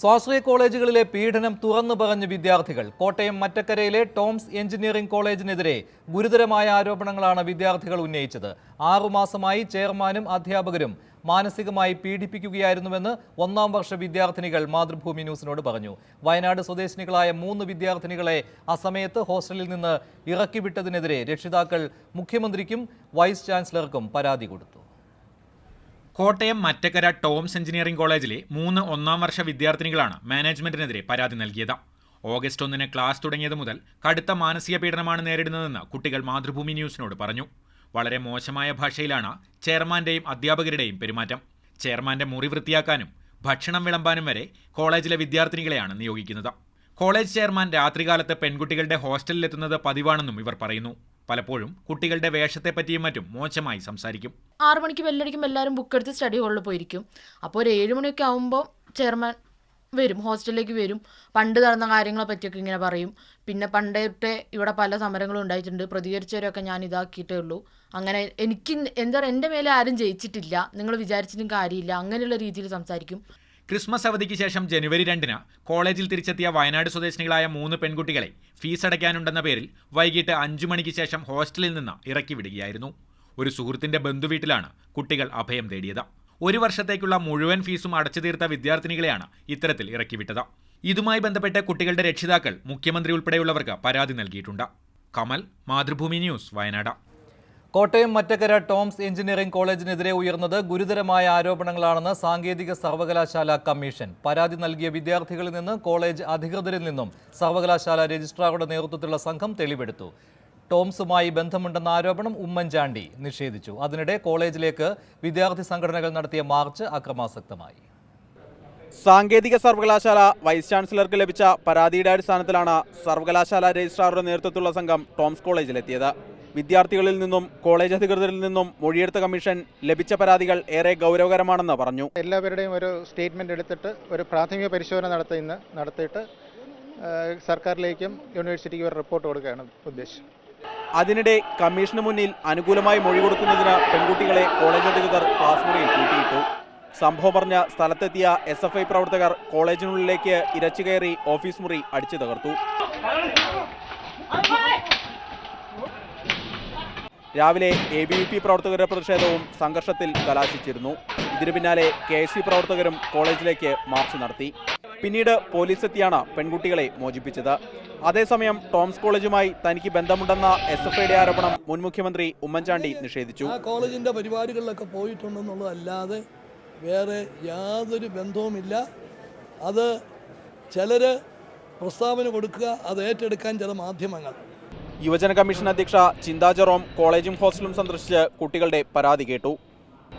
സ്വാശ്രയ കോളേജുകളിലെ പീഡനം തുറന്നു പറഞ്ഞ വിദ്യാർത്ഥികൾ. കോട്ടയം മറ്റക്കരയിലെ ടോംസ് എഞ്ചിനീയറിംഗ് കോളേജിനെതിരെ ഗുരുതരമായ ആരോപണങ്ങളാണ് വിദ്യാർത്ഥികൾ ഉന്നയിച്ചത്. ആറുമാസമായി ചെയർമാനും അധ്യാപകരും മാനസികമായി പീഡിപ്പിക്കുകയായിരുന്നുവെന്ന് ഒന്നാം വർഷ വിദ്യാർത്ഥിനികൾ മാതൃഭൂമി ന്യൂസിനോട് പറഞ്ഞു. വയനാട് സ്വദേശിനികളായ മൂന്ന് വിദ്യാർത്ഥിനികളെ അസമയത്ത് ഹോസ്റ്റലിൽ നിന്ന് ഇറക്കിവിട്ടതിനെതിരെ രക്ഷിതാക്കൾ മുഖ്യമന്ത്രിക്കും വൈസ് ചാൻസലർക്കും പരാതി കൊടുത്തു. കോട്ടയം മറ്റക്കര ടോംസ് എഞ്ചിനീയറിംഗ് കോളേജിലെ മൂന്ന് ഒന്നാം വർഷ വിദ്യാർത്ഥിനികളാണ് മാനേജ്മെന്റിനെതിരെ പരാതി നൽകിയത്. ഓഗസ്റ്റ് ഒന്നിന് ക്ലാസ് തുടങ്ങിയത് മുതൽ കടുത്ത മാനസിക പീഡനമാണ് നേരിടുന്നതെന്ന് കുട്ടികൾ മാതൃഭൂമി ന്യൂസിനോട് പറഞ്ഞു. വളരെ മോശമായ ഭാഷയിലാണ് ചെയർമാന്റെയും അധ്യാപകരുടെയും പെരുമാറ്റം. ചെയർമാന്റെ മുറി വൃത്തിയാക്കാനും ഭക്ഷണം വിളമ്പാനും വരെ കോളേജിലെ വിദ്യാർത്ഥിനികളെയാണ് നിയോഗിക്കുന്നത്. കോളേജ് ചെയർമാൻ രാത്രികാലത്ത് പെൺകുട്ടികളുടെ ഹോസ്റ്റലിലെത്തുന്നത് പതിവാണെന്നും ഇവർ പറയുന്നു. പലപ്പോഴും കുട്ടികളുടെ വേഷത്തെപ്പറ്റിയും മറ്റും മോശമായി സംസാരിക്കും. ആറ് മണിക്ക് ബെല്ലടിക്കുമ്പോൾ എല്ലാവരും ബുക്ക് എടുത്ത് സ്റ്റഡി ഹോളിൽ പോയിരിക്കും. അപ്പോൾ ഒരു ഏഴ് മണിയൊക്കെ ആകുമ്പോൾ ചെയർമാൻ വരും ഹോസ്റ്റലിലേക്ക് വരും. പണ്ട് നടന്ന കാര്യങ്ങളെ പറ്റിയൊക്കെ ഇങ്ങനെ പറയും. പിന്നെ പണ്ടത്തെ ഇവിടെ പല സമരങ്ങളും ഉണ്ടായിട്ടുണ്ട്. പ്രതികരിച്ചവരൊക്കെ ഞാൻ ഇതാക്കിയിട്ടേ ഉള്ളൂ. അങ്ങനെ എനിക്ക് എന്താ പറയുക എന്റെ മേലെ ആരും ജയിച്ചിട്ടില്ല. നിങ്ങൾ വിചാരിച്ചിട്ടും കാര്യമില്ല. അങ്ങനെയുള്ള രീതിയിൽ സംസാരിക്കും. ക്രിസ്മസ് അവധിക്ക് ശേഷം ജനുവരി രണ്ടിന് കോളേജിൽ തിരിച്ചെത്തിയ വയനാട് സ്വദേശിനികളായ മൂന്ന് പെൺകുട്ടികളെ ഫീസ് അടയ്ക്കാനുണ്ടെന്ന പേരിൽ വൈകിട്ട് അഞ്ചു മണിക്ക് ശേഷം ഹോസ്റ്റലിൽ നിന്ന് ഇറക്കി വിടുകയായിരുന്നു. ഒരു സുഹൃത്തിന്റെ ബന്ധുവീട്ടിലാണ് കുട്ടികൾ അഭയം തേടിയത്. ഒരു വർഷത്തേക്കുള്ള മുഴുവൻ ഫീസും അടച്ചു തീർത്ത വിദ്യാർത്ഥിനികളെയാണ് ഇത്തരത്തിൽ ഇറക്കിവിട്ടത് ഇതുമായി ബന്ധപ്പെട്ട് കുട്ടികളുടെ രക്ഷിതാക്കൾ മുഖ്യമന്ത്രി ഉൾപ്പെടെയുള്ളവർക്ക് പരാതി നൽകിയിട്ടുണ്ട്. കമൽ മാതൃഭൂമി ന്യൂസ് വയനാട്. കോട്ടയം മറ്റക്കര ടോംസ് എഞ്ചിനീയറിംഗ് കോളേജിനെതിരെ ഉയർന്നത് ഗുരുതരമായ ആരോപണങ്ങളാണെന്ന് സാങ്കേതിക സർവകലാശാല കമ്മീഷൻ. പരാതി നൽകിയ വിദ്യാർത്ഥികളിൽ നിന്ന് കോളേജ് അധികൃതരിൽ നിന്നും സർവകലാശാല രജിസ്ട്രാറുടെ നേതൃത്വത്തിലുള്ള സംഘം തെളിവെടുത്തു. ടോംസുമായി ബന്ധമുണ്ടെന്ന ആരോപണം ഉമ്മൻചാണ്ടി നിഷേധിച്ചു. അതിനിടെ കോളേജിലേക്ക് വിദ്യാർത്ഥി സംഘടനകൾ നടത്തിയ മാർച്ച് അക്രമാസക്തമായി. സാങ്കേതിക സർവകലാശാല വൈസ് ചാൻസലർക്ക് ലഭിച്ച പരാതിയുടെ അടിസ്ഥാനത്തിലാണ് സർവകലാശാല രജിസ്ട്രാറുടെ നേതൃത്വത്തിലുള്ള സംഘം ടോംസ് കോളേജിലെത്തിയത്. വിദ്യാർത്ഥികളിൽ നിന്നും കോളേജ് അധികൃതരിൽ നിന്നും മൊഴിയെടുത്ത കമ്മീഷൻ ലഭിച്ച പരാതികൾ ഏറെ ഗൗരവകരമാണെന്ന് പറഞ്ഞു. എല്ലാവരുടെയും ഒരു സ്റ്റേറ്റ്മെന്റ് എടുത്തിട്ട് ഒരു പ്രാഥമിക പരിശോധന നടത്തി ഇന്ന് നടത്തിയിട്ട് സർക്കാരിലേക്കും യൂണിവേഴ്സിറ്റിക്കും ഒരു റിപ്പോർട്ട് കൊടുക്കുകയാണ് ഉദ്ദേശം. അതിനിടെ കമ്മീഷന് മുന്നിൽ അനുകൂലമായി മൊഴി കൊടുക്കുന്നതിന് പെൺകുട്ടികളെ കോളേജ് അധികൃതർ ക്ലാസ് മുറിയിൽ കൂട്ടിയിട്ടു. സംഭവം പറഞ്ഞ സ്ഥലത്തെത്തിയ എസ് എഫ് ഐ പ്രവർത്തകർ കോളേജിനുള്ളിലേക്ക് ഇരച്ചു കയറി ഓഫീസ് മുറി അടിച്ചു തകർത്തു. രാവിലെ എ ബി വി പി പ്രവർത്തകരുടെ പ്രതിഷേധവും സംഘർഷത്തിൽ കലാശിച്ചിരുന്നു. ഇതിനു പിന്നാലെ കെ എസ് സി പ്രവർത്തകരും കോളേജിലേക്ക് മാർച്ച് നടത്തി. പിന്നീട് പോലീസ് എത്തിയാണ് പെൺകുട്ടികളെ മോചിപ്പിച്ചത്. അതേസമയം ടോംസ് കോളേജുമായി തനിക്ക് ബന്ധമുണ്ടെന്ന എസ് എഫ് ഐയുടെ ആരോപണം മുൻ മുഖ്യമന്ത്രി ഉമ്മൻചാണ്ടി നിഷേധിച്ചു. കോളേജിന്റെ പരിപാടികളിലൊക്കെ പോയിട്ടുണ്ടെന്നുള്ളതല്ലാതെ വേറെ യാതൊരു ബന്ധവുമില്ല. അത് ചിലര് പ്രസ്താവന കൊടുക്കുക അത് ഏറ്റെടുക്കാൻ ചില മാധ്യമങ്ങൾ. യുവജന കമ്മീഷൻ അധ്യക്ഷ ചിന്താ ജെറോം കോളേജും ഹോസ്റ്റലും സന്ദർശിച്ച് കുട്ടികളുടെ പരാതി കേട്ടു.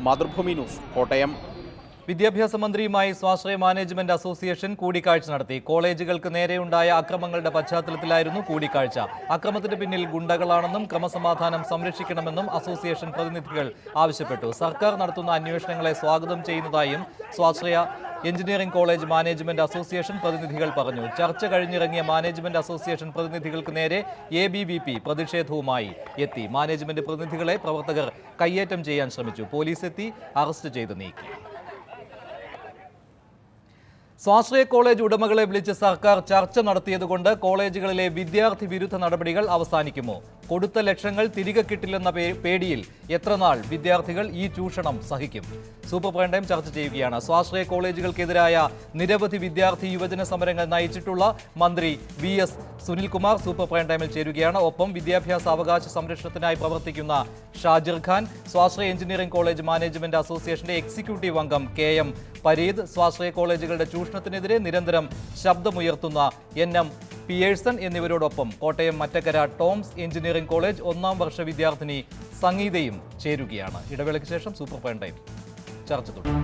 മാതൃഭൂമി ന്യൂസ് കോട്ടയം. വിദ്യാഭ്യാസ മന്ത്രിയുമായി സ്വാശ്രയ മാനേജ്മെന്റ് അസോസിയേഷൻ കൂടിക്കാഴ്ച നടത്തി. കോളേജുകൾക്ക് നേരെയുണ്ടായ അക്രമങ്ങളുടെ പശ്ചാത്തലത്തിലായിരുന്നു കൂടിക്കാഴ്ച. അക്രമത്തിന് പിന്നിൽ ഗുണ്ടകളാണെന്നും ക്രമസമാധാനം സംരക്ഷിക്കണമെന്നും അസോസിയേഷൻ പ്രതിനിധികൾ ആവശ്യപ്പെട്ടു. സർക്കാർ നടത്തുന്ന അന്വേഷണങ്ങളെ സ്വാഗതം ചെയ്യുന്നതായും സ്വാശ്രയ എഞ്ചിനീയറിംഗ് കോളേജ് മാനേജ്മെന്റ് അസോസിയേഷൻ പ്രതിനിധികൾ പറഞ്ഞു. ചർച്ച കഴിഞ്ഞിറങ്ങിയ മാനേജ്മെന്റ് അസോസിയേഷൻ പ്രതിനിധികൾക്ക് നേരെ എ ബി വി പി പ്രതിഷേധവുമായി എത്തി. മാനേജ്മെന്റ് പ്രതിനിധികളെ പ്രവർത്തകർ കയ്യേറ്റം ചെയ്യാൻ ശ്രമിച്ചു. പോലീസ് എത്തി അറസ്റ്റ് ചെയ്ത് നീക്കി. സ്വാശ്രയ കോളേജ് ഉടമകളെ വിളിച്ച് സർക്കാർ ചർച്ച നടത്തിയതുകൊണ്ട് കോളേജുകളിലെ വിദ്യാർത്ഥി വിരുദ്ധ നടപടികൾ അവസാനിക്കുമോ? കൊടുത്ത ലക്ഷങ്ങൾ തിരികെ കിട്ടില്ലെന്ന പേടിയിൽ എത്രനാൾ വിദ്യാർത്ഥികൾ ഈ ചൂഷണം സഹിക്കും? സൂപ്പർ പ്രൈം ടൈം ചർച്ച ചെയ്യുകയാണ്. സ്വാശ്രയ കോളേജുകൾക്കെതിരായ നിരവധി വിദ്യാർത്ഥി യുവജന സമരങ്ങൾ നയിച്ചിട്ടുള്ള മന്ത്രി V S Sunilkumar super prime ടൈമിൽ ചേരുകയാണ്. ഒപ്പം വിദ്യാഭ്യാസ അവകാശ സംരക്ഷണത്തിനായി പ്രവർത്തിക്കുന്ന ഷാജിർ ഖാൻ സ്വാശ്രയ എഞ്ചിനീയറിംഗ് കോളേജ് മാനേജ്മെന്റ് അസോസിയേഷന്റെ എക്സിക്യൂട്ടീവ് അംഗം കെ എം പരീദ് സ്വാശ്രയ കോളേജുകളുടെ ചൂഷണത്തിനെതിരെ നിരന്തരം ശബ്ദമുയർത്തുന്ന എൻ എം പിയേഴ്സൺ എന്നിവരോടൊപ്പം കോട്ടയം മറ്റക്കര ടോംസ് എഞ്ചിനീയറിംഗ് കോളേജ് ഒന്നാം വർഷ വിദ്യാർത്ഥിനി സംഗീതയും ചേരുകയാണ്. ഇടവേളയ്ക്ക് ശേഷം സൂപ്പർ ഫൈൻ ടൈം ചർച്ച തുടരും.